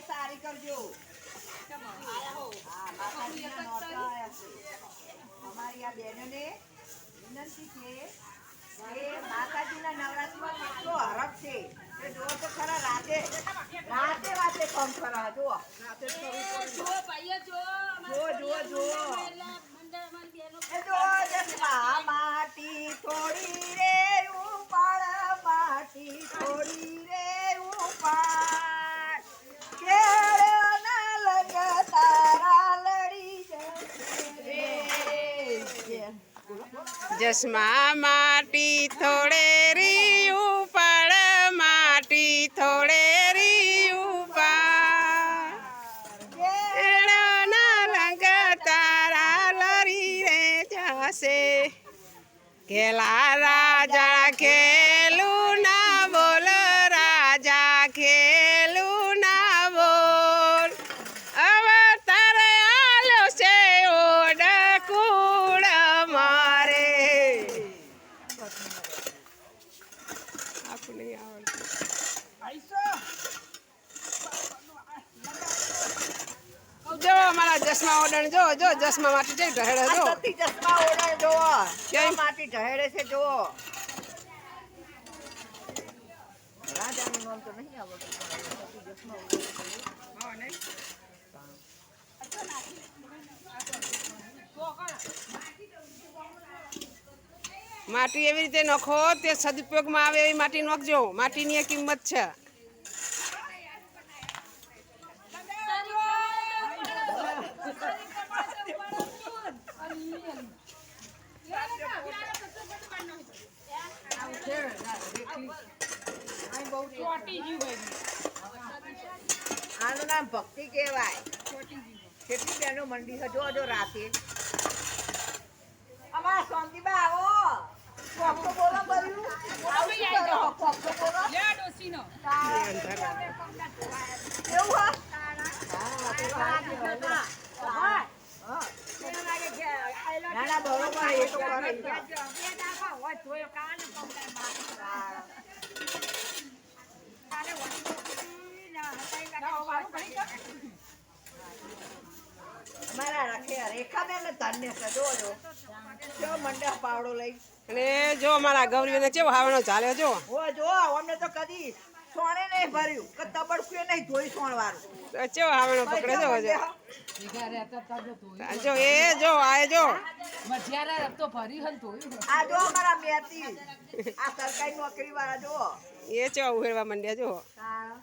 સારી કરજો. અમારી આ બહેનોને વિનંતી છે માતાજીના નવરાત્રીમાં કેટલો હરફ છે. એ જુઓ તો ખરા રાતે રાતે વાતે કામ ખરા જુઓ. જુઓ. જસમા માટી થોડે રી ઉપાડ માટી થોડે રી ઉપાડ એળોના રંગ તારા લરી રે જશે. ખેલા આપણે આવડતી જો મારા જસમા ઓડણ જો જો ચશ્મા માટે જઈ ઢહેડે જો. ચશ્મા જુઓ. કેમ? કેમ માટી ઢહેડે છે રાજાનું નામ તો નહીં આવડતું. ચશ્મા માટી એવી રીતે નખો તે સદુપયોગમાં આવે એવી માટી નખજો. માટીની કિંમત છે. આનું નામ ભક્તિ કહેવાય. કેટલી બહેનો મંડી હજો હજો રાતે અમારા શાંતિબા આવો કોક તો બોલો કર્યું આવું શું કરો? કોક તો બોલો કેવું હો? હા, તો સાચી વાત. હા. ના ના બરોબર એ તો કરે. જ. અમારા ગૌરી ને કેવો પાવડો લઈ. જો જો અમને તો કદી સોણે નહીં ભર્યું કે તબડકુએ નહીં ધોઈ સોણ વાળું તો આવડો પકડે જો જો જો. એ જો આ જો. આ જો અમારા મેતી આ સરકારી નોકરી વાળા જો એ ચો ઉહેરવા માંડ્યા જો હા.